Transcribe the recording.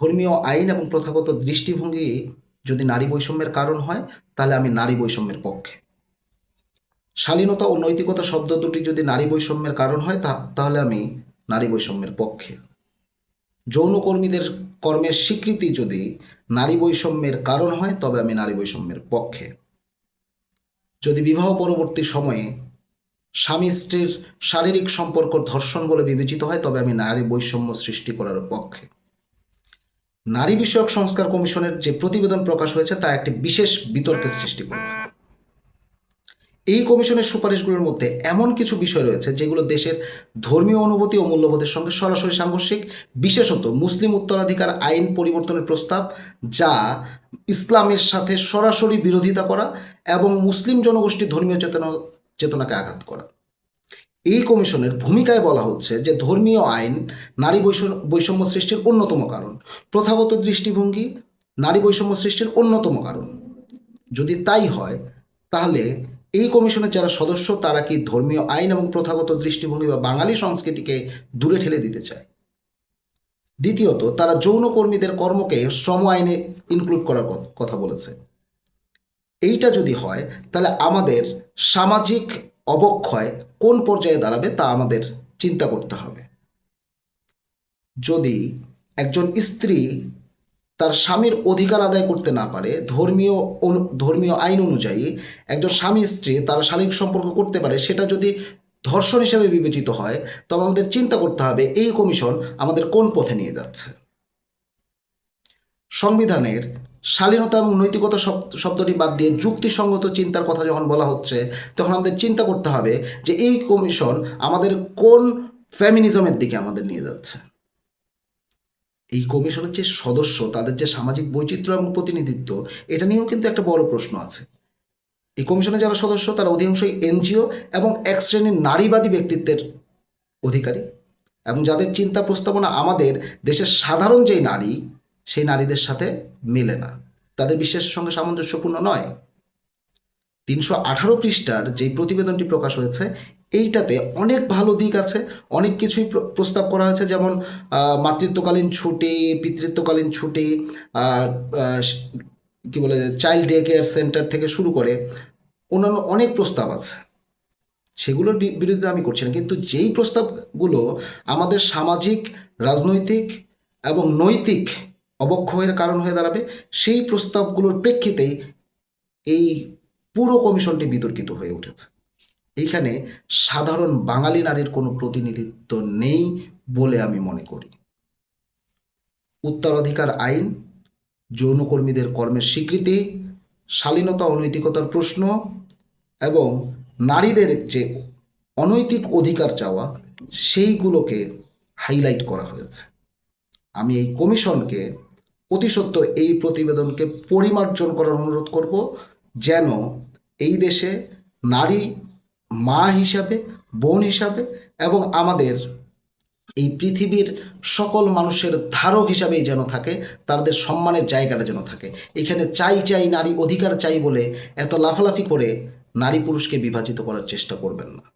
ধর্মীয় আইন এবং প্রথাগত দৃষ্টিভঙ্গি যদি নারী বৈষম্যের কারণ হয়, তাহলে আমি নারী বৈষম্যের পক্ষে। শালীনতা ও নৈতিকতা শব্দ দুটি যদি নারী বৈষম্যের কারণ হয় তাহলে আমি নারী বৈষম্যের পক্ষে। যৌনকর্মীদের কর্মের স্বীকৃতি যদি নারী বৈষম্যের কারণ হয়, তবে আমি নারী বৈষম্যের পক্ষে। যদি বিবাহ পরবর্তী সময়ে স্বামী স্ত্রীর শারীরিক সম্পর্ক ধর্ষণ বলে বিবেচিত হয়, তবে আমি নারী বৈষম্য সৃষ্টি করার পক্ষে। নারী বিষয়ক সংস্কার কমিশনের যে প্রতিবেদন প্রকাশ হয়েছে, তা একটি বিশেষ বিতর্কের সৃষ্টি করেছে। এই কমিশনের সুপারিশগুলোর মধ্যে এমন কিছু বিষয় রয়েছে, যেগুলো দেশের ধর্মীয় অনুভূতি ও মূল্যবোধের সঙ্গে সরাসরি সাংঘর্ষিক। বিশেষত মুসলিম উত্তরাধিকার আইন পরিবর্তনের প্রস্তাব, যা ইসলামের সাথে সরাসরি বিরোধিতা করা এবং মুসলিম জনগোষ্ঠীর ধর্মীয় চেতনা চেতনাকে আঘাত করা। এই কমিশনের ভূমিকায় বলা হচ্ছে যে ধর্মীয় আইন নারী বৈষম্য সৃষ্টির অন্যতম কারণ। প্রথাগত দৃষ্টিভঙ্গি নারী বৈষম্য সৃষ্টির অন্যতম কারণ। যদি তাই হয়, তাহলে এই কমিশনের যারা সদস্য, তারা কি ধর্মীয় আইন এবং প্রথাগত দৃষ্টিভঙ্গি বা বাঙালি সংস্কৃতিকে দূরে ঠেলে দিতে চায়? দ্বিতীয়ত, তারা যৌনকর্মীদের কর্মকে শ্রম আইনে ইনক্লুড করার কথা বলেছে। এইটা যদি হয়, তাহলে আমাদের সামাজিক অবক্ষয় কোন পর্যায়ে দাঁড়াবে তা আমাদের চিন্তা করতে হবে। যদি একজন স্ত্রী তার স্বামীর অধিকার আদায় করতে না পারে, ধর্মীয় ধর্মীয় আইন অনুযায়ী একজন স্বামী স্ত্রী তার শারীরিক সম্পর্ক করতে পারে, সেটা যদি ধর্ষণ হিসেবে বিবেচিত হয়, তবে আমাদের চিন্তা করতে হবে এই কমিশন আমাদের কোন পথে নিয়ে যাচ্ছে। সংবিধানের শালীনতা এবং নৈতিকতা শব্দটি বাদ দিয়ে যুক্তিসঙ্গত চিন্তার কথা যখন বলা হচ্ছে, তখন আমাদের চিন্তা করতে হবে যে এই কমিশন আমাদের কোন ফ্যামিনিজমের দিকে আমাদের নিয়ে যাচ্ছে। এই কমিশনের যে সদস্য, তাদের যে সামাজিক বৈচিত্র্য এবং প্রতিনিধিত্ব, এটা নিয়েও কিন্তু একটা বড় প্রশ্ন আছে। এই কমিশনের যারা সদস্য, তারা অধিকাংশই এনজিও এবং এক শ্রেণির নারীবাদী ব্যক্তিত্বের অধিকারী। এবং যাদের চিন্তা প্রস্তাবনা আমাদের দেশের সাধারণ যেই নারী সেই নারীদের সাথে মেলে না। তাদের বিশ্বাসের সঙ্গে সামঞ্জস্যপূর্ণ নয়। তিনশো আঠারো পৃষ্ঠার যেই প্রতিবেদনটি প্রকাশ হয়েছে, এইটাতে অনেক ভালো দিক আছে, অনেক কিছুই প্র- প্রস্তাব করা হয়েছে, যেমন মাতৃত্বকালীন ছুটি, পিতৃত্বকালীন ছুটি কি বলে, চাইল্ড ডে কেয়ার সেন্টার থেকে শুরু করে অন্যান্য অনেক প্রস্তাব আছে। সেগুলোর বিরুদ্ধে আমি করছি না, কিন্তু যেই প্রস্তাবগুলো আমাদের সামাজিক, রাজনৈতিক এবং নৈতিক অবক্ষয়ের কারণ হয়ে দাঁড়াবে। সেই প্রস্তাবগুলোর প্রেক্ষিতেই এই পুরো কমিশনটি বিতর্কিত হয়ে উঠেছে। এইখানে সাধারণ বাঙালি নারীর কোনো প্রতিনিধিত্ব নেই বলে আমি মনে করি। উত্তরাধিকার আইন, যৌনকর্মীদের কর্মের স্বীকৃতি, শালীনতা, অনৈতিকতার প্রশ্ন এবং নারীদের যে অনৈতিক অধিকার চাওয়া, সেইগুলোকে হাইলাইট করা হয়েছে। আমি এই কমিশনকে অতি সত্বর এই প্রতিবেদনকে পরিমার্জন করার অনুরোধ করব যেন এই দেশে নারী মা হিসাবে, বোন হিসাবে এবং আমাদের এই পৃথিবীর সকল মানুষের ধারক হিসাবেই যেন থাকে, তাদের সম্মানের জায়গাটা যেন থাকে। এখানে চাই চাই নারী অধিকার চাই বলে এত লাফালাফি করে নারী পুরুষকে বিভাজিত করার চেষ্টা করবেন না।